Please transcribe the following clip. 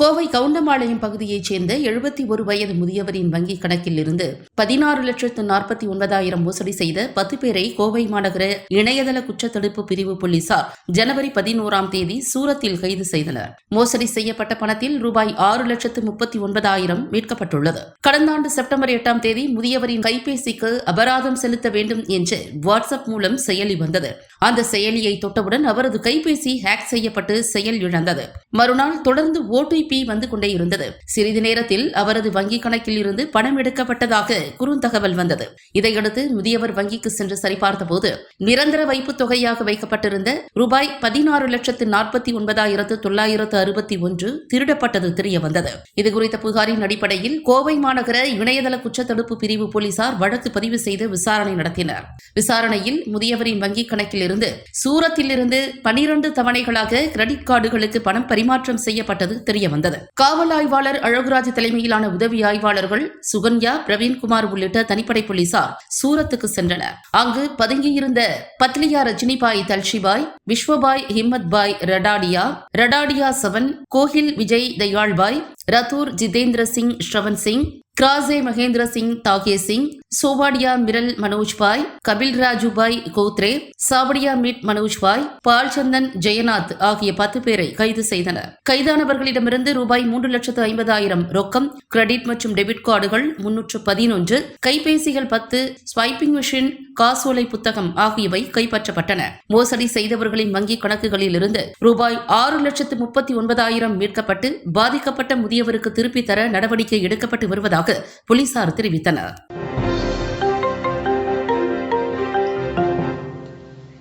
கோவை கவுண்டம்பாளையம் பகுதியைச் சேர்ந்த எழுபத்தி ஒரு வயது முதியவரின் வங்கிக் கணக்கில் இருந்து பதினாறு லட்சத்து நாற்பத்தி ஒன்பதாயிரம் மோசடி செய்த பத்து பேரை கோவை மாநகர இணையதள குற்றத்தடுப்பு பிரிவு போலீசார் ஜனவரி பதினோராம் தேதி சூரத்தில் கைது செய்தனர். மோசடி செய்யப்பட்ட பணத்தில் ரூபாய் ஆறு லட்சத்து முப்பத்தி ஒன்பதாயிரம் மீட்கப்பட்டுள்ளது. கடந்த ஆண்டு செப்டம்பர் எட்டாம் தேதி முதியவரின் கைபேசிக்கு அபராதம் செலுத்த வேண்டும் என்று வாட்ஸ்அப் மூலம் செயலி வந்தது. அந்த செயலியை தொட்டவுடன் அவரது கைபேசி ஹேக் செய்யப்பட்டு செயல் இழந்தது. மறுநாள் தொடர்ந்து ஓடிபி வந்து கொண்டே இருந்தது. சிறிது நேரத்தில் அவரது வங்கிக் கணக்கில் இருந்து பணம் எடுக்கப்பட்டதாக குறுந்தகவல் வந்தது. இதையடுத்து முதியவர் வங்கிக்கு சென்று சரிபார்த்தபோது நிரந்தர வைப்பு தொகையாக வைக்கப்பட்டிருந்த ரூபாய் பதினாறு லட்சத்து நாற்பத்தி ஒன்பதாயிரத்து தொள்ளாயிரத்து அறுபத்தி ஒன்று திருடப்பட்டது தெரிய வந்தது. இதுகுறித்த புகாரின் அடிப்படையில் கோவை மாநகர இணையதள குற்றத்தடுப்பு பிரிவு போலீசார் வழக்கு பதிவு செய்து விசாரணை நடத்தினர். விசாரணையில் முதியவரின் வங்கிக் கணக்கில் இருந்து சூரத்தில் இருந்து பனிரண்டு தவணைகளாக கிரெடிட் கார்டுகளுக்கு பணம் பரிமாற்றம் செய்யப்பட்டது தெரியவந்தது. காவல் ஆய்வாளர் அழகுராஜ் தலைமையிலான உதவி ஆய்வாளர்கள் சுகன்யா பிரவீன்குமார் உள்ளிட்ட தனிப்படை போலீசார் சூரத்துக்கு சென்றனர். அங்கு பதுங்கியிருந்த பத்லியா ரஜினிபாய் தல்ஷிபாய் விஸ்வபாய் ஹிம்மத் பாய் ரடாடியா ரடாடியா சவன் கோஹில் விஜய் தயாள்பாய் ரத்தூர் ஜிதேந்திர சிங் ஸ்ரவன் சிங் கிராசே மகேந்திர சிங் தாகே சிங் சோவாடியா மிரல் மனோஜ்பாய் கபில் ராஜுபாய் கோத்ரே சாவடியா மீட் மனோஜ்பாய் பால்சந்தன் ஜெயநாத் ஆகிய பத்து பேரை கைது செய்தனர். கைதானவர்களிடமிருந்து ரூபாய் மூன்று லட்சத்து ஐம்பதாயிரம் ரொக்கம் கிரெடிட் மற்றும் டெபிட் கார்டுகள் முன்னூற்று பதினொன்று கைபேசிகள் பத்து ஸ்வைப்பிங் மிஷின் காசோலை புத்தகம் ஆகியவை கைப்பற்றப்பட்டன. மோசடி செய்தவர்களின் வங்கிக் கணக்குகளில் இருந்து ரூபாய் ஆறு லட்சத்து முப்பத்தி ஒன்பதாயிரம் மீட்கப்பட்டு பாதிக்கப்பட்ட முதியவருக்கு திருப்பித் தர நடவடிக்கை எடுக்கப்பட்டு வருவதாக போலீசார் தெரிவித்தனர்.